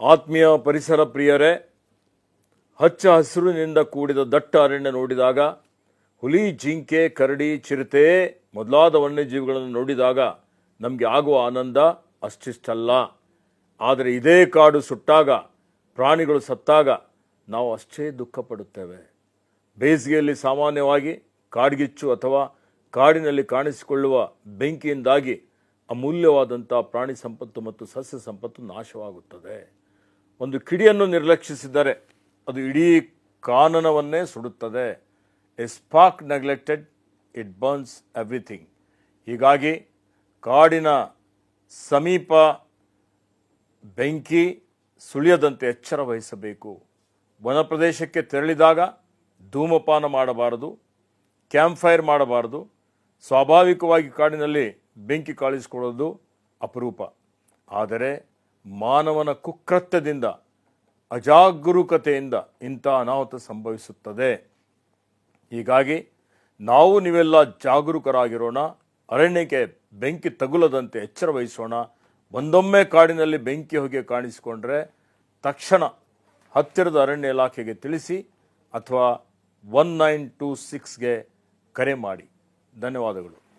ಆತ್ಮೀಯ ಪರಿಸರ ಪ್ರಿಯರೇ, ಹಚ್ಚ ಹಸಿರಿನಿಂದ ಕೂಡಿದ ದಟ್ಟ ಅರಣ್ಯ ನೋಡಿದಾಗ, ಹುಲಿ, ಜಿಂಕೆ, ಕರಡಿ, ಚಿರತೆ ಮೊದಲಾದ ವನ್ಯಜೀವಿಗಳನ್ನು ನೋಡಿದಾಗ ನಮಗೆ ಆಗುವ ಆನಂದ ಅಷ್ಟಿಷ್ಟಲ್ಲ. ಆದರೆ ಇದೇ ಕಾಡು ಸುಟ್ಟಾಗ, ಪ್ರಾಣಿಗಳು ಸತ್ತಾಗ ನಾವು ಅಷ್ಟೇ ದುಃಖ ಪಡುತ್ತೇವೆ ಬೇಸಿಗೆಯಲ್ಲಿ ಸಾಮಾನ್ಯವಾಗಿ ಕಾಡ್ಗಿಚ್ಚು ಅಥವಾ ಕಾಡಿನಲ್ಲಿ ಕಾಣಿಸಿಕೊಳ್ಳುವ ಬೆಂಕಿಯಿಂದಾಗಿ ಅಮೂಲ್ಯವಾದಂಥ ಪ್ರಾಣಿ ಸಂಪತ್ತು ಮತ್ತು ಸಸ್ಯ ಸಂಪತ್ತು ನಾಶವಾಗುತ್ತದೆ. ಒಂದು ಕಿಡಿಯನ್ನು ನಿರ್ಲಕ್ಷಿಸಿದರೆ ಅದು ಇಡೀ ಕಾನನವನ್ನೇ ಸುಡುತ್ತದೆ. A spark neglected it burns everything ಹೀಗಾಗಿ ಕಾಡಿನ ಸಮೀಪ ಬೆಂಕಿ ಸುಳಿಯದಂತೆ ಎಚ್ಚರ ವಹಿಸಬೇಕು. ವನ ಪ್ರದೇಶಕ್ಕೆ ತೆರಳಿದಾಗ ಧೂಮಪಾನ ಮಾಡಬಾರದು, ಕ್ಯಾಂಪ್ ಫೈರ್ ಮಾಡಬಾರದು, ಸ್ವಾಭಾವಿಕವಾಗಿ ಕಾಡಿನಲ್ಲಿ ಬೆಂಕಿ ಕಾಳಿಸಿಕೊಳ್ಳೋದು ಅಪರೂಪ. ಆದರೆ ಮಾನವನ ಕುಕೃತ್ಯದಿಂದ, ಅಜಾಗರೂಕತೆಯಿಂದ ಇಂಥ ಅನಾಹುತ ಸಂಭವಿಸುತ್ತದೆ. ಹೀಗಾಗಿ ನಾವು ನೀವೆಲ್ಲ ಜಾಗರೂಕರಾಗಿರೋಣ, ಅರಣ್ಯಕ್ಕೆ ಬೆಂಕಿ ತಗುಲದಂತೆ ಎಚ್ಚರ ವಹಿಸೋಣ. ಒಂದೊಮ್ಮೆ ಕಾಡಿನಲ್ಲಿ ಬೆಂಕಿ ಹೊಗೆ ಕಾಣಿಸಿಕೊಂಡ್ರೆ ತಕ್ಷಣ ಹತ್ತಿರದ ಅರಣ್ಯ ಇಲಾಖೆಗೆ ತಿಳಿಸಿ ಅಥವಾ ಒನ್ ನೈನ್ ಟೂ ಸಿಕ್ಸ್ಗೆ ಕರೆ ಮಾಡಿ. ಧನ್ಯವಾದಗಳು.